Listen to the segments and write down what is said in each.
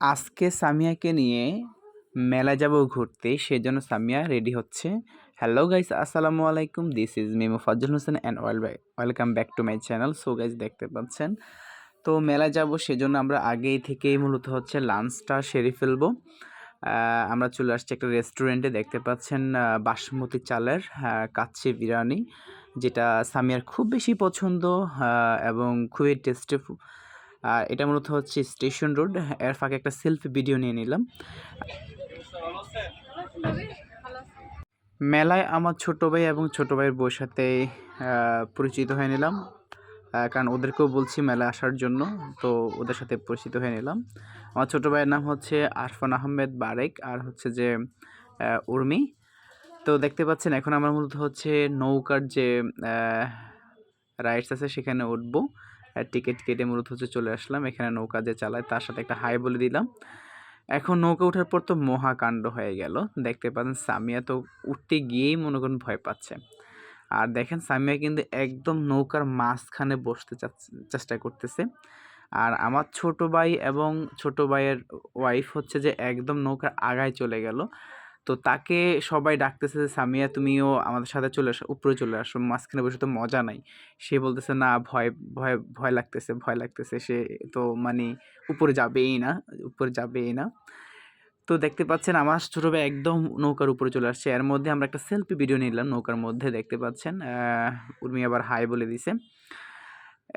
আজকে সামিয়াকে নিয়ে মেলায় যাব ঘুরতে, সেজন্য সামিয়া রেডি হচ্ছে। হ্যালো গাইস আসসালামু আলাইকুম। This is me Mufazzal Hossain and welcome back to my channel so guys দেখতে পাচ্ছেন? তো মেলায় যাব, সেজন্য আমরা আগেই থেকেই মূলত হচ্ছে লাঞ্চটা সেরে ফেলব। আমরা চলে আসছি একটা রেস্টুরেন্টে দেখতে পাচ্ছেন বাসমতি চালের কাচ্চি বিরিয়ানি, যেটা সামিয়ার খুব বেশি পছন্দ এবং খুবই টেস্টি এটা মূলত হচ্ছে স্টেশন রোড। এর ফাঁকে একটা সেলফি ভিডিও নিয়ে নিলাম। মেলায় আমার ছোট ভাই এবং ছোট ভাইয়ের বউর সাথে পরিচিত হয়ে নিলাম। কারণ ওদেরকেও বলছি মেলায় আসার জন্য, তো ওদের সাথে পরিচিত হয়ে নিলাম। আমার ছোট ভাইয়ের নাম হচ্ছে আরফান আহমেদ বারেক আর হচ্ছে যে উর্মি। তো দেখতে পাচ্ছেন, এখন আমার মূলত হচ্ছে নৌকার যে রাইডস আছে সেখানে উঠবো। টিকিট কেটে মূলত হচ্ছে চলে আসলাম। এখানে নৌকা যে চালায় তার সাথে একটা হাই বলে দিলাম। এখন নৌকা ওঠার পর তো মহাকাণ্ড হয়ে গেল। দেখতে পাচ্ছেন সামিয়া তো উঠতে গিয়েই মনে করেন ভয় পাচ্ছে। আর দেখেন সামিয়া কিন্তু একদম নৌকার মাঝখানে বসতে চেষ্টা করতেছে। আর আমার ছোট ভাই এবং ছোট ভাইয়ের ওয়াইফ হচ্ছে যে একদম নৌকার আগায় চলে গেল। তো তাকে সবাই ডাকতেছে যে, সামিয়া, তুমিও আমাদের সাথে চলে আসো, উপরে চলে আসো, মাঝখানে বসে তো মজা নাই। সে বলতেছে, না, ভয় ভয় ভয় লাগতেছে ভয় লাগতেছে। সে তো মানে উপরে যাবেই না, উপরে যাবেই না। তো দেখতে পাচ্ছেন, আমার ছোটো ভাই একদম নৌকার উপরে চলে আসছে। এর মধ্যে আমরা একটা সেলফি ভিডিও নিলাম নৌকার মধ্যে, দেখতে পাচ্ছেন। উর্মি আবার হাই বলে দিছে।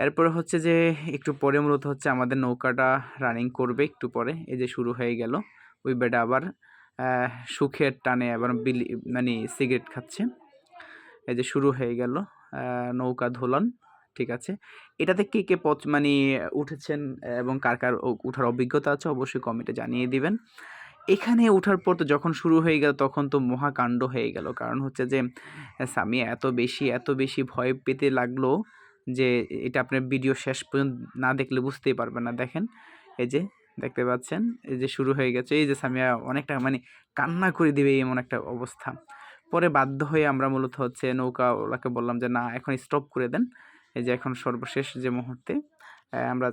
এরপরে হচ্ছে যে, একটু পরে মূলত হচ্ছে আমাদের নৌকাটা রানিং করবে একটু পরে। এই যে শুরু হয়ে গেল। ওই বেটা আবার সুখের টানে আবার বিলি মানে সিগারেট খাচ্ছে। এই যে শুরু হয়ে গেল নৌকা ধোলন, ঠিক আছে। এটাতে কে কে পথ মানে উঠেছেন এবং কার কার উঠার অভিজ্ঞতা আছে অবশ্যই কমেন্টে জানিয়ে দিবেন। এখানে ওঠার পর তো যখন শুরু হয়ে গেল, তখন তো মহাকাণ্ড হয়ে গেল। কারণ হচ্ছে যে সামিয়া এত বেশি এত বেশি ভয় পেতে লাগল যে, এটা আপনার ভিডিও শেষ পর্যন্ত না দেখলে বুঝতেই পারবেন না। দেখেন, এই যে দেখতে পাচ্ছেন? এই যে শুরু হয়ে গেছে। এই যে সামিয়া, অনেকটা মানে কান্না করে দিবে এমন একটা অবস্থা। পরে বাধ্য হয়ে আমরা মূলত হচ্ছে নৌকা ওলাকে বললাম যে, না, এখন স্টপ করে দেন। এই যে এখন সর্বশেষ যে মুহূর্তে আমরা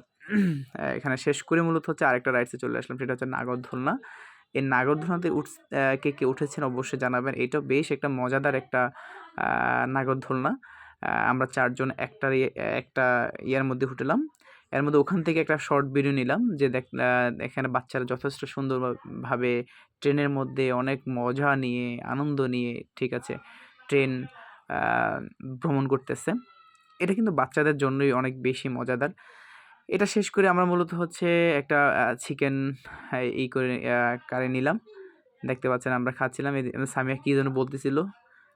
এখানে শেষ করে মূলত হচ্ছে আরেকটা রাইডসে চলে আসলাম। সেটা হচ্ছে নাগরদোলনা। এই নাগরদোলনাতে উঠ কে কে উঠেছেন অবশ্যই জানাবেন। এটা বেশ একটা মজাদার একটা নাগরদোলনা। আমরা চারজন একটা ইয়ে- একটা ইয়ার মধ্যে উঠলাম। এর মধ্যে ওখান থেকে একটা শর্ট ভিডিও নিলাম যে দেখ এখানে বাচ্চারা যথেষ্ট সুন্দরভাবে ট্রেনের মধ্যে অনেক মজা নিয়ে, আনন্দ নিয়ে, ঠিক আছে, ট্রেন ভ্রমণ করতেছে। এটা কিন্তু বাচ্চাদের জন্যই অনেক বেশি মজাদার। এটা শেষ করে আমরা মূলত হচ্ছে একটা চিকেন এই করে কারি নিলাম। দেখতে পাচ্ছেন আমরা খাচ্ছিলাম। সামিয়া কী যেন বলতেছিল,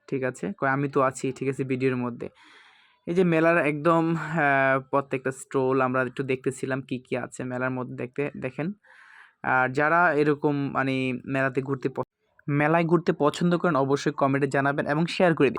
ঠিক আছে? কয়, আমি তো আছি, ঠিক আছে, ভিডিওর মধ্যে। এই যে মেলার একদম আহ, প্রত্যেকটা স্টল আমরা একটু দেখতেছিলাম কি কি আছে মেলার মধ্যে দেখতে দেখেন। আর যারা এরকম মানে মেলাতে ঘুরতে মেলায় ঘুরতে পছন্দ করেন অবশ্যই কমেন্টে জানাবেন এবং শেয়ার করে দিন